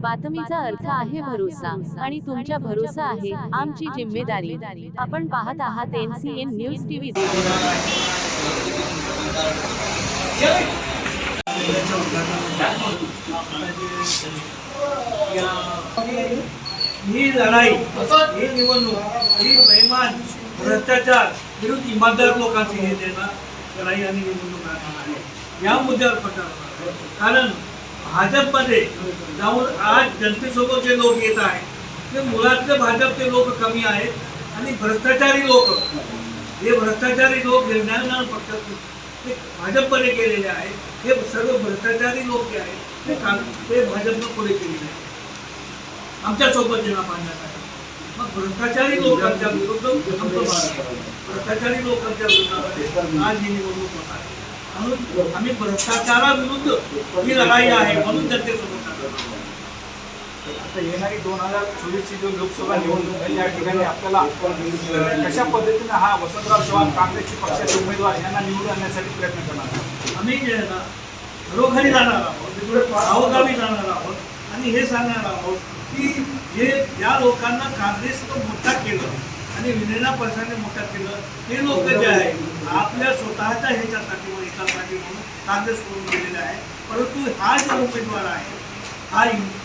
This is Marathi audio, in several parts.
बातमीचा अर्थ आहे भरोसा आणि तुमच्या भरोसा आहे आमची जिम्मेदारी. आपण पाहत आहात एनसीएन न्यूज टीव्ही ही लढाई ही निवडणूक ही बैमान भ्रष्टाचार विरुद्ध इमानदार लोकांची हे लढाई आणि निवडणूक राहणार आहे. या मुद्द्यावर आहे. कारण भाजपमध्ये जाऊन आज जनतेसोबत जे लोक येत आहेत ते मुळातले भाजपचे लोक कमी आहेत आणि भ्रष्टाचारी लोक. हे भ्रष्टाचारी लोक निर्णय पक्षात ते भाजपमध्ये गेलेले आहेत. हे सर्व भ्रष्टाचारी लोक जे आहेत ते काम ते भाजपनं पुढे केलेले आहेत. आमच्यासोबत येणार मांडण्यासाठी मग भ्रष्टाचारी लोकांच्या विरुद्ध भ्रष्टाचारी लोकांच्या विरोधामध्ये आज ही निवडणूक होत आहे. म्हणून आम्ही भ्रष्टाचाराविरुद्ध ही लढाई आहे म्हणून जनतेसोबत. आता येणारी दोन हजार चोवीसची जो लोकसभा निवडणूक आहे या ठिकाणी आपल्याला कशा पद्धतीने हा वसंतराव चव्हाण काँग्रेसचे पक्षाचे उमेदवार यांना निवडून आणण्यासाठी प्रयत्न करणार? आम्ही आहे घरोघरी जाणार आहोत गावोगावी जाणार आहोत आणि हे सांगणार आहोत की जे ज्या लोकांना काँग्रेसनं मोठा केलं आणि विनयना पक्षाने मोठा केलं हे लोक जे आपल्या स्वतःच्या ह्याच्यासाठी व एकासाठी म्हणून काँग्रेस करून गेलेला आहे. परंतु हा जो उमेदवार आहे हा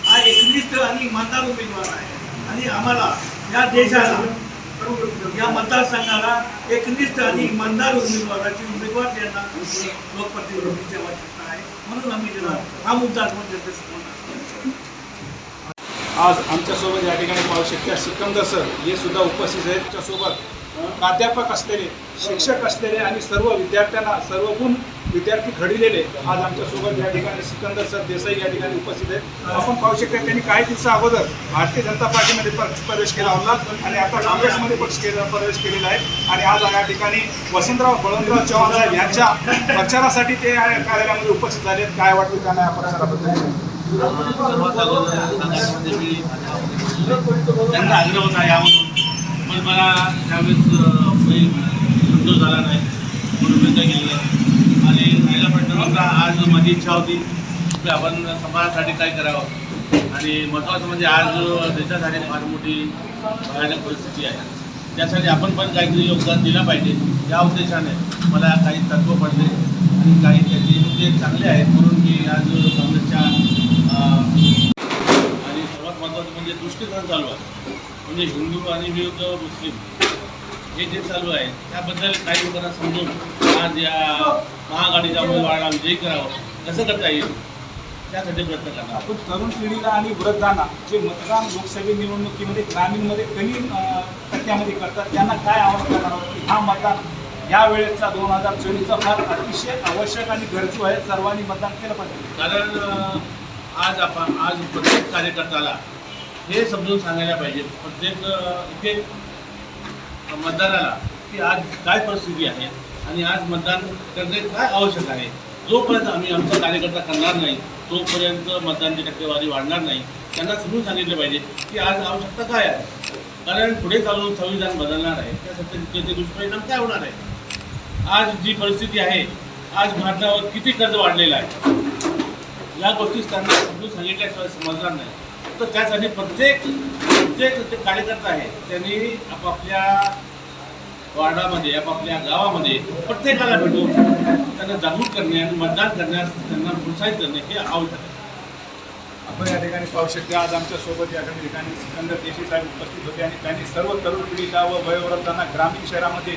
हा एकनिष्ठ आणि इमानदार उमेदवार आहे. आणि आम्हाला या देशाला या मतदारसंघाला एकनिष्ठ आणि इमानदार उमेदवाराची उमेदवार यांना लोकप्रतिनिधीची आवश्यकता आहे. म्हणून आम्ही त्याला हा मुद्दा आपण जनतेसमोर आज आमच्यासोबत या ठिकाणी पाहू शकता सिकंदर सर. हे सुद्धा उपस्थित आहेत. त्याच्यासोबत प्राध्यापक असलेले शिक्षक असलेले आणि सर्व विद्यार्थ्यांना सर्व गुण विद्यार्थी घडलेले आज आमच्यासोबत या ठिकाणी सिकंदर सर देसाई या ठिकाणी उपस्थित आहेत. आपण पाहू शकता त्यांनी काही दिवसा अगोदर भारतीय जनता पार्टीमध्ये प्रवेश केला होता आणि आता काँग्रेसमध्ये पक्ष केला प्रवेश केलेला आहे. आणि आज या ठिकाणी वसंतराव बळवंतराव चव्हाण साहेब यांच्या प्रचारासाठी ते या कार्यालयामध्ये उपस्थित झाले काय वाटतं त्यांना या प्रचाराबद्दल? त्यांना आग्रह होता यामधून पण मला त्यावेळेस काही संतोष झाला नाही म्हणून मी काय आणि राहिला प्रश्न होता आज माझी इच्छा होती की आपण समाजासाठी काय करावं. आणि महत्त्वाचं म्हणजे आज देशासाठी फार मोठी भयानक परिस्थिती आहे. त्यासाठी आपण पण काहीतरी योगदान दिलं पाहिजे या उद्देशाने मला काही तत्त्व पडले आणि काही त्याचे मुद्दे चांगले आहेत म्हणून मी आज काँग्रेसच्या आणि सर्वात महत्त्वाचं म्हणजे दृष्टिकोन चालू आहे. म्हणजे हिंदू आणि विरुद्ध मुस्लिम हे जे चालू आहे त्याबद्दल काही लोकांना समजून आज या महाआघाडीच्या उमेदवाराला विजयी करावं कसं करता येईल? त्यासाठी प्रयत्न करणार. आपण तरुण पिढीला आणि वृद्धांना जे मतदान लोकसभा निवडणुकीमध्ये ग्रामीणमध्ये कमी टक्क्यामध्ये करतात त्यांना काय आवाहन करणार आहोत की हा मतदान या वेळेचा दोन हजार चोवीसचा फार अतिशय आवश्यक आणि गरजू आहे सर्वांनी मतदान केलं पाहिजे. कारण आज आपण आज प्रत्येक कार्यकर्त्याला हे समजून सांगायला पाहिजे. प्रत्येक इथे मतदाराला की आज काय परिस्थिती आहे आणि आज मतदान करणे काय आवश्यक आहे? जोपर्यंत आम्ही आमचा कार्यकर्ता करणार नाही तोपर्यंत मतदानची टक्केवारी वाढणार नाही त्यांना समजून सांगितलं पाहिजे की आज आवश्यकता काय आहे. कारण पुढे चालून संविधान बदलणार आहे त्या सत्तेचे दुष्परिणाम काय होणार आहे? आज जी परिस्थिती आहे आज भारतावर किती कर्ज वाढलेलं आहे? या गोष्टी त्यांना समजून सांगितल्याशिवाय समजणार नाही. तर आणि प्रत्येक प्रत्येक जे कार्यकर्ता आहे त्यांनी आपापल्या वार्डामध्ये आपापल्या गावामध्ये प्रत्येकाला भेटून त्यांना जागरूक करणे आणि मतदान करण्यास त्यांना प्रोत्साहित करणे हे आवश्यक आहे. आपण या ठिकाणी पाहू शकते आज आमच्यासोबत या ठिकाणी सिकंदर देशी साहेब उपस्थित होते आणि त्यांनी सर्व तरुण पिढीला व वयोवृद्धांना ग्रामीण शहरामध्ये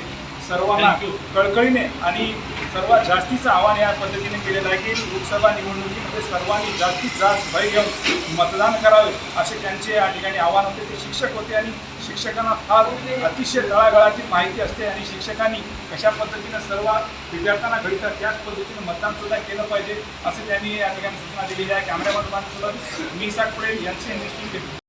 सर्वांना. कळकळीने आणि सर्वात जास्तीचं आव्हान या पद्धतीने केलेलं आहे की लोकसभा निवडणुकीमध्ये सर्वांनी जास्तीत जास्त भय घेऊन मतदान करावे असे त्यांचे या ठिकाणी आव्हान होते. ते शिक्षक होते आणि शिक्षकांना फार अतिशय तळागाळातील माहिती असते आणि शिक्षकांनी कशा पद्धतीनं सर्व विद्यार्थ्यांना घडतात त्याच पद्धतीनं मतदान सुद्धा केलं पाहिजे असे त्यांनी या ठिकाणी सूचना दिलेली आहे. कॅमेरामॅन सोबत मी साकपुडे यांचे